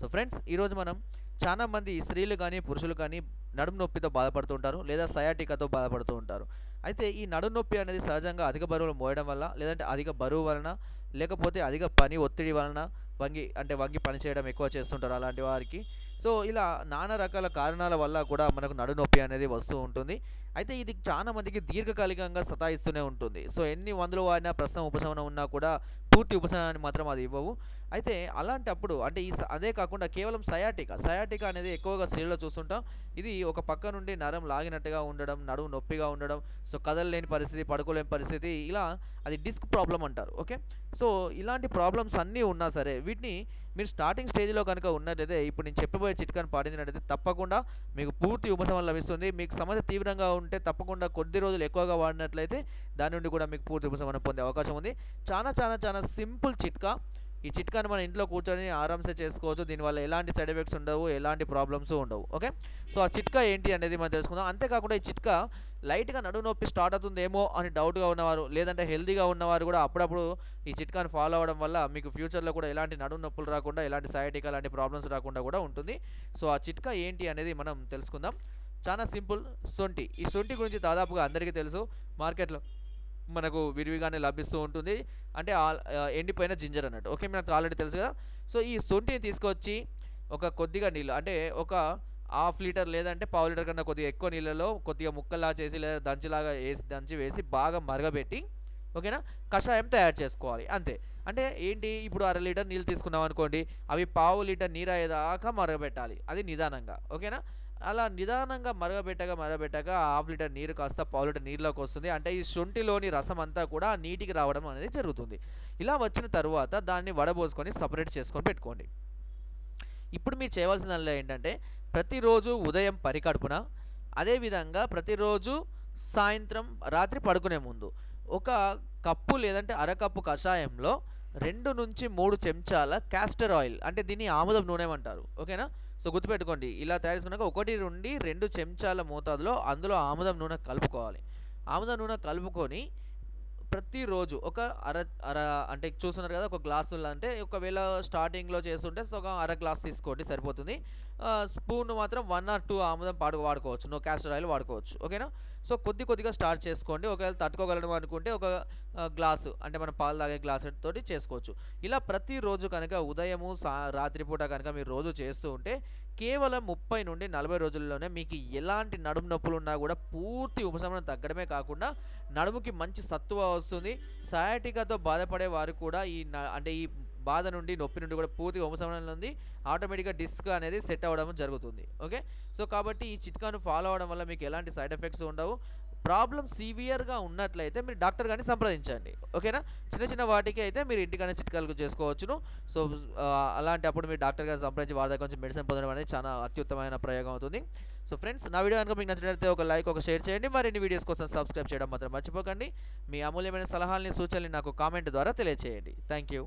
So friends ఈరోజు మనం చాలామంది స్త్రీలు కానీ పురుషులు కానీ నడుము నొప్పితో బాధపడుతూ ఉంటారు లేదా సయాటికాతో బాధపడుతూ ఉంటారు. అయితే ఈ నడుము నొప్పి అనేది సహజంగా అధిక బరువులు మోయడం వల్ల లేదంటే అధిక బరువు వలన లేకపోతే అధిక పని ఒత్తిడి వలన వంగి అంటే వంగి పని చేయడం ఎక్కువ చేస్తుంటారు అలాంటి వారికి. సో ఇలా నానా రకాల కారణాల వల్ల కూడా మనకు నడునొప్పి అనేది వస్తూ ఉంటుంది. అయితే ఇది చాలా మందికి దీర్ఘకాలికంగా సతాయిస్తూనే ఉంటుంది. సో ఎన్ని మందులు వాడినా ప్రస్తుతం ఉపశమనం ఉన్నా కూడా పూర్తి ఉపశమనాన్ని మాత్రం అది ఇవ్వవు. అయితే అలాంటప్పుడు అంటే ఈ స- అదే కాకుండా కేవలం సయాటికా సయాటికా అనేది ఎక్కువగా స్త్రీలో చూస్తుంటాం. ఇది ఒక పక్క నుండి నరం లాగినట్టుగా ఉండడం నడుము నొప్పిగా ఉండడం సో కదలలేని పరిస్థితి పడుకోలేని పరిస్థితి ఇలా అది డిస్క్ ప్రాబ్లం అంటారు. ఓకే? సో ఇలాంటి ప్రాబ్లమ్స్ అన్నీ ఉన్నా సరే వీటిని మీరు స్టార్టింగ్ స్టేజ్లో కనుక ఉన్నట్లయితే ఇప్పుడు నేను చెప్పబోయే చిట్కాను పాటించినట్లయితే తప్పకుండా మీకు పూర్తి ఉపశమనం లభిస్తుంది. మీకు సమస్య తీవ్రంగా ఉంటే తప్పకుండా కొద్ది రోజులు ఎక్కువగా వాడినట్లయితే దాని నుండి కూడా మీకు పూర్తి ఉపశమనం పొందే అవకాశం ఉంది. చాలా చాలా చాలా సింపుల్ చిట్కా. ఈ చిట్కాని మన ఇంట్లో కూర్చొని ఆరామ్సే చేసుకోవచ్చు. దీనివల్ల ఎలాంటి సైడ్ ఎఫెక్ట్స్ ఉండవు ఎలాంటి ప్రాబ్లమ్స్ ఉండవు. ఓకే? సో ఆ చిట్కా ఏంటి అనేది మనం తెలుసుకుందాం. అంతేకాకుండా ఈ చిట్కా లైట్గా నడుము నొప్పి స్టార్ట్ అవుతుందేమో అని డౌట్గా ఉన్నవారు లేదంటే హెల్తీగా ఉన్నవారు కూడా అప్పుడప్పుడు ఈ చిట్కాని ఫాలో అవ్వడం వల్ల మీకు ఫ్యూచర్లో కూడా ఎలాంటి నడుము నొప్పులు రాకుండా ఎలాంటి సయాటికా లాంటి ప్రాబ్లమ్స్ రాకుండా కూడా ఉంటుంది. సో ఆ చిట్కా ఏంటి అనేది మనం తెలుసుకుందాం. చాలా సింపుల్ సొంటి. ఈ సొంటి గురించి దాదాపుగా అందరికీ తెలుసు. మార్కెట్లో మనకు విరివిగానే లభిస్తూ ఉంటుంది. అంటే ఆ, ఎండిపోయిన జింజర్ అన్నట్టు. ఓకే మనకు ఆల్రెడీ తెలుసు కదా. సో ఈ సొంటిని తీసుకొచ్చి ఒక కొద్దిగా నీళ్ళు అంటే ఒక హాఫ్ లీటర్ లేదంటే పావు లీటర్ కన్నా కొద్దిగా ఎక్కువ నీళ్ళలో కొద్దిగా ముక్కలా చేసి లేదా దంచిలాగా వేసి దంచి వేసి బాగా మరగబెట్టి ఓకేనా కషాయం తయారు చేసుకోవాలి. అంతే. అంటే ఏంటి? ఇప్పుడు అర లీటర్ నీళ్ళు తీసుకున్నాం అనుకోండి అవి పావు లీటర్ నీరు అయ్యేదాకా మరగబెట్టాలి. అది నిదానంగా. ఓకేనా? అలా నిదానంగా మరగబెట్టగా మరగబెట్టగా హాఫ్ లీటర్ నీరు కాస్త పావు లీటర్ నీరులోకి వస్తుంది. అంటే ఈ శొంఠిలోని రసం అంతా కూడా నీటికి రావడం అనేది జరుగుతుంది. ఇలా వచ్చిన తర్వాత దాన్ని వడబోసుకొని సపరేట్ చేసుకొని పెట్టుకోండి. ఇప్పుడు మీరు చేయవలసిందల్లా ఏంటంటే ప్రతిరోజు ఉదయం పరికడుపున అదేవిధంగా ప్రతిరోజు సాయంత్రం రాత్రి పడుకునే ముందు ఒక కప్పు లేదంటే అరకప్పు కషాయంలో రెండు నుంచి మూడు చెంచాల క్యాస్టర్ ఆయిల్ అంటే దీన్ని ఆముదం నూనె అంటారు ఓకేనా? సో గుర్తుపెట్టుకోండి ఇలా తయారు చేసుకున్నాక ఒకటి నుండి రెండు చెంచాల మోతాదులో అందులో ఆముదం నూనె కలుపుకోవాలి. ఆముదం నూనె కలుపుకొని ప్రతిరోజు ఒక అర అర అంటే చూస్తున్నారు కదా ఒక గ్లాసు అంటే ఒకవేళ స్టార్టింగ్లో చేస్తుంటే సో ఒక అర గ్లాస్ తీసుకోండి సరిపోతుంది. స్పూన్ మాత్రం వన్ ఆర్ టూ ఆముదం పాడు వాడుకోవచ్చు. నో క్యాస్టర్ ఆయిల్ వాడుకోవచ్చు. ఓకేనా? సో కొద్ది కొద్దిగా స్టార్ట్ చేసుకోండి. ఒకవేళ తట్టుకోగలడం అనుకుంటే ఒక గ్లాసు అంటే మనం పాలు తాగే గ్లాసుతో తోటి చేసుకోవచ్చు. ఇలా ప్రతిరోజు కనుక ఉదయము సా రాత్రిపూట కనుక మీరు రోజు చేస్తూ ఉంటే కేవలం ముప్పై నుండి నలభై రోజుల్లోనే మీకు ఎలాంటి నడుము నొప్పులు ఉన్నా కూడా పూర్తి ఉపశమనం తగ్గడమే కాకుండా నడుముకి మంచి సత్తువ వస్తుంది. సయాటికాతో బాధపడే వారు కూడా ఈ అంటే ఈ బాధ నుండి నొప్పి నుండి కూడా పూర్తిగా ఉపశమనం ఉంది. ఆటోమేటిక్గా డిస్క్ అనేది సెట్ అవ్వడం జరుగుతుంది. ఓకే? సో కాబట్టి ఈ చిట్కాను ఫాలో అవ్వడం వల్ల మీకు ఎలాంటి సైడ్ ఎఫెక్ట్స్ ఉండవు. ప్రాబ్లం సివియర్గా ఉన్నట్లయితే మీరు డాక్టర్ గారిని సంప్రదించండి. ఓకేనా? చిన్న చిన్న వాటికి అయితే మీరు ఇంటికనే చిట్కాలు చేసుకోవచ్చును. సో అలాంటి అప్పుడు మీరు డాక్టర్ గారిని సంప్రదించి వారి దగ్గర నుంచి మెడిసిన్ పొందడం అనేది చాలా అత్యుత్తమైన ప్రయోగం అవుతుంది. సో ఫ్రెండ్స్ నా వీడియో కనుక మీకు నచ్చినట్లయితే ఒక లైక్ ఒక షేర్ చేయండి. మరిన్ని వీడియోస్ కోసం సబ్స్క్రైబ్ చేయడం మాత్రం మర్చిపోకండి. మీ అమూల్యమైన సలహాలని సూచనలు నాకు కామెంట్ ద్వారా తెలియజేయండి థ్యాంక్ యూ